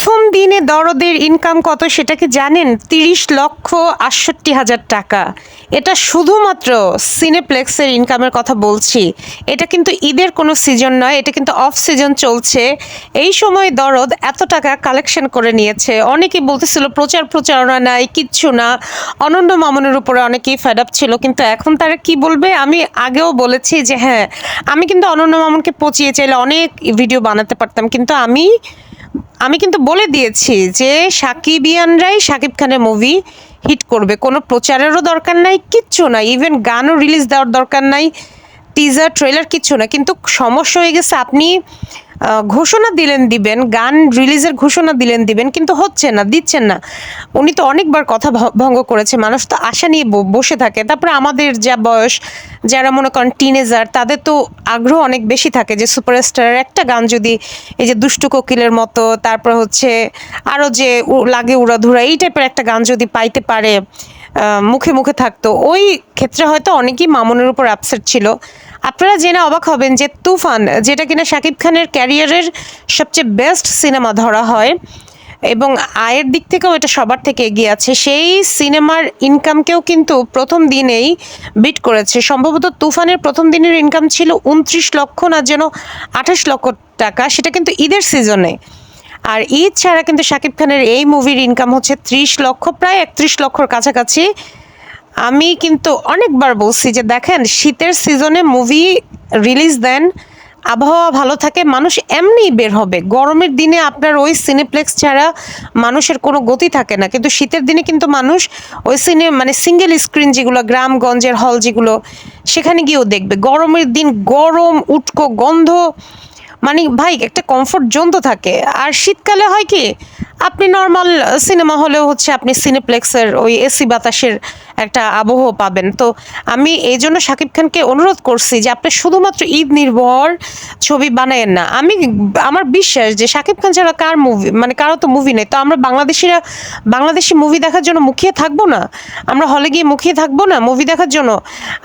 প্রথম দিনে দরদের ইনকাম কত সেটা কি জানেন? তিরিশ লক্ষ আটষট্টি হাজার টাকা। এটা শুধুমাত্র সিনেপ্লেক্সের ইনকামের কথা বলছি। এটা কিন্তু ঈদের কোনো সিজন নয়, এটা কিন্তু অফ সিজন চলছে। এই সময় দরদ এত টাকা কালেকশন করে নিয়েছে। অনেকেই বলতেছিল, প্রচার প্রচারণা নাই, কিচ্ছু না। অনন্য মামনের উপরে অনেকেই ফেড আপ ছিল, কিন্তু এখন তারা কি বলবে? আমি আগেও বলেছি যে হ্যাঁ আমি কিন্তু অনন্য মামনকে পচিয়ে চাইলে অনেক ভিডিও বানাতে পারতাম, কিন্তু আমি আমি কিন্তু বলে দিয়েছি যে সাকিবিয়ানরাই সাকিব খানের মুভি হিট করবে। কোনো প্রচারেরও দরকার নাই, কিচ্ছু নাই ইভেন গানও রিলিজ দেওয়ার দরকার নাই টিজার ট্রেলার কিচ্ছু না। কিন্তু সমস্যা হয়ে গেছে, আপনি ঘোষণা দিলেন দিবেন, গান রিলিজের ঘোষণা দিলেন দিবেন, কিন্তু হচ্ছে না, দিচ্ছেন না। উনি তো অনেকবার কথা ভঙ্গ করেছে, মানুষ তো আশা নিয়ে বসে থাকে। তারপরে আমাদের যা বয়স, যারা মনে করেন টিনেজার তাদের তো আগ্রহ অনেক বেশি থাকে যে সুপারস্টারের একটা গান যদি এই যে দুষ্টু কোকিলের মতো, তারপর হচ্ছে আরও যে লাগে উড়াধুরা, এই টাইপের একটা গান যদি পাইতে পারে মুখে মুখে থাকতো, ওই ক্ষেত্রে হয়তো অনেকেই মামুনের উপর আপসেট ছিল। আপনারা জেনে অবাক হবেন যে তুফান, যেটা কিনা শাকিব খানের ক্যারিয়ারের সবচেয়ে বেস্ট সিনেমা ধরা হয়, এবং আয়ের দিক থেকেও এটা সবার থেকে এগিয়ে আছে, সেই সিনেমার ইনকামকেও কিন্তু প্রথম দিনেই বিট করেছে। সম্ভবত তুফানের প্রথম দিনের ইনকাম ছিল উনত্রিশ লক্ষ না যেন আঠাশ লক্ষ টাকা, সেটা কিন্তু ঈদের সিজনে আর ঈদ ছাড়া কিন্তু শাকিব খানের এই মুভির ইনকাম হচ্ছে ত্রিশ লক্ষ, প্রায় একত্রিশ লক্ষর কাছাকাছি আমি কিন্তু অনেকবার বলছি যে দেখেন, শীতের সিজনে মুভি রিলিজ দেন, আবহাওয়া ভালো থাকে, মানুষ এমনি বের হবে। গরমের দিনে আপনার ওই সিনেপ্লেক্স ছাড়া মানুষের কোনো গতি থাকে না। কিন্তু শীতের দিনে কিন্তু মানুষ ওই সিনে মানে সিঙ্গেল স্ক্রিন যেগুলো, গ্রামগঞ্জের হল যেগুলো, সেখানে গিয়েও দেখবে। গরমের দিন গরম, উটকো গন্ধ মানে ভাই, একটা কমফোর্ট জোন তো থাকে। আর শীতকালে হয় কি, আপনি নর্মাল সিনেমা হলেও হচ্ছে আপনি সিনেপ্লেক্সের ওই এসি বাতাসের একটা আবহ পাবেন। তো আমি এই জন্য শাকিব খানকে অনুরোধ করছি যে আপনি শুধুমাত্র ঈদ নির্ভর ছবি বানায়েন না। আমি আমার বিশ্বাস যে শাকিব খান ছাড়া কার মুভি মানে কারও তো মুভি নেই। তো আমরা বাংলাদেশিরা, বাংলাদেশি মুভি দেখার জন্য মুখিয়ে থাকব না? আমরা হলে গিয়ে মুখিয়ে থাকব না মুভি দেখার জন্য?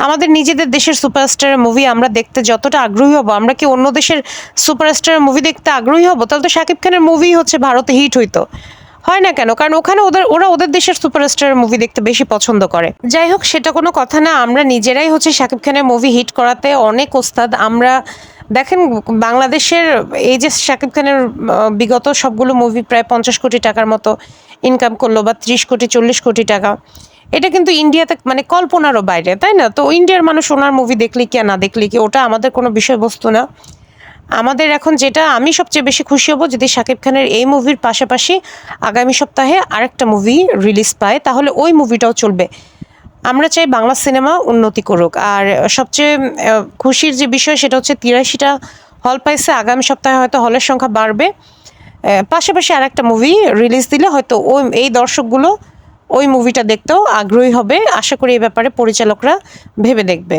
আমাদের নিজেদের দেশের সুপারস্টারের মুভি আমরা দেখতে যতটা আগ্রহী হব, আমরা কি অন্য দেশের সুপারস্টারের মুভি দেখতে আগ্রহী হব? তাহলে তো শাকিব খানের মুভি হচ্ছে ভারতে হিট হইতো। হয় না কেন? কারণ ওখানে ওদের, ওরা ওদের দেশের সুপারস্টারের মুভি দেখতে বেশি পছন্দ করে। যাই হোক, সেটা কোনো কথা না। আমরা নিজেরাই হচ্ছে শাকিব খানের মুভি হিট করাতে অনেক ওস্তাদ। আমরা, দেখেন, বাংলাদেশের এই যে শাকিব খানের বিগত সবগুলো মুভি প্রায় পঞ্চাশ কোটি টাকার মতো ইনকাম করল বা ত্রিশ কোটি, চল্লিশ কোটি টাকা। এটা কিন্তু ইন্ডিয়াতে মানে কল্পনারও বাইরে, তাই না? তো ইন্ডিয়ার মানুষ ওনার মুভি দেখলে কি না দেখলে কি? ওটা আমাদের কোনো বিষয়বস্তু না। আমাদের এখন যেটা আমি সবচেয়ে বেশি খুশি হব যদি শাকিব খানের এই মুভির পাশাপাশি আগামী সপ্তাহে আরেকটা মুভি রিলিজ পায়, তাহলে ওই মুভিটাও চলবে। আমরা চাই বাংলা সিনেমা উন্নতি করুক। আর সবচেয়ে খুশির যে বিষয় সেটা হচ্ছে তিরাশিটা হল পাইছে, আগামী সপ্তাহে হয়তো হলের সংখ্যা বাড়বে। পাশাপাশি আরেকটা মুভি রিলিজ দিলে হয়তো ওই, এই দর্শকগুলো ওই মুভিটা দেখতেও আগ্রহী হবে। আশা করি এই ব্যাপারে পরিচালকরা ভেবে দেখবে।